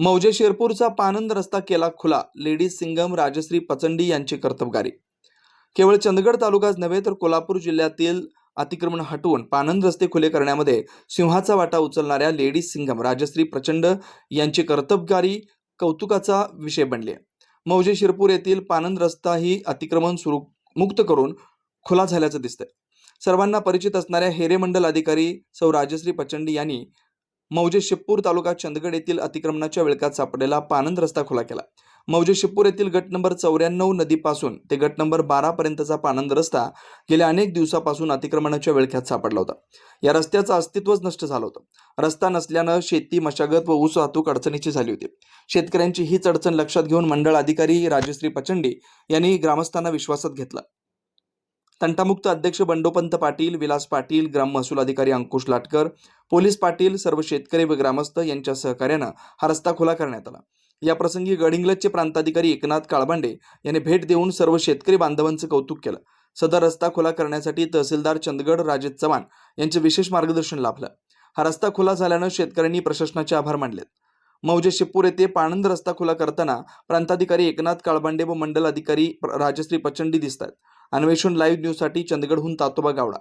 मौजे शिरपूरचा पानंद रस्ता केला खुला. लेडीज सिंगम राजश्री पचंडी यांची कर्तबगारी. केवळ चंदगड तालुकाच नव्हे तर कोल्हापूर जिल्ह्यातील अतिक्रमण हटवून पानंद रस्ते खुले करण्यामध्ये सिंहाचा वाटा उचलणाऱ्या लेडीज सिंगम राजश्री प्रचंड यांची कर्तबगारी कौतुकाचा विषय बनली. आहे मौजे शिरपूर येथील पानंद रस्ता ही अतिक्रमण सुरू मुक्त करून खुला झाल्याचं दिसतंय. सर्वांना परिचित असणाऱ्या हेरे मंडल अधिकारी सौ राजश्री पचंडी यांनी मौजे शिप्पूर तालुका चंदगड येथील अतिक्रमणाच्या विळकात सापडलेला पानंद रस्ता खुला केला. मौजे शिपूर येथील गट नंबर चौऱ्याण्णव नदीपासून ते गट नंबर बारा पर्यंतचा पानंद रस्ता गेल्या अनेक दिवसापासून अतिक्रमणाच्या विळख्यात सापडला होता. या रस्त्याचं अस्तित्वच नष्ट झालं होतं. रस्ता नसल्यानं शेती मशागत व ऊस वाहतूक अडचणीची झाली होती. शेतकऱ्यांची हीच अडचण लक्षात घेऊन मंडळ अधिकारी राजश्री पचंडी यांनी ग्रामस्थांना विश्वासात घेतला. तंटामुक्त अध्यक्ष बंडोपंत पाटील विलास पाटील ग्राम महसूल अधिकारी अंकुश लाटकर पोलीस पाटील सर्व शेतकरी व ग्रामस्थ यांच्या सहकार्यानं हा रस्ता खुला करण्यात आला. याप्रसंगी गडिंग्लजचे प्रांताधिकारी एकनाथ काळबांडे यांनी भेट देऊन सर्व शेतकरी बांधवांचं कौतुक केलं. सदर रस्ता खुला करण्यासाठी तहसीलदार चंदगड राजेश चव्हाण यांचे विशेष मार्गदर्शन लाभलं. हा रस्ता खुला झाल्यानं शेतकऱ्यांनी प्रशासनाचे आभार मानलेत. मौजे शिपूर येथे पाणंद रस्ता खुला करताना प्रांताधिकारी एकनाथ काळबांडे व मंडल अधिकारी राजश्री पचंडी दिसतात. अन्वेषण लाईव्ह न्यूजसाठी चंदगडहून तातोबा गावडा.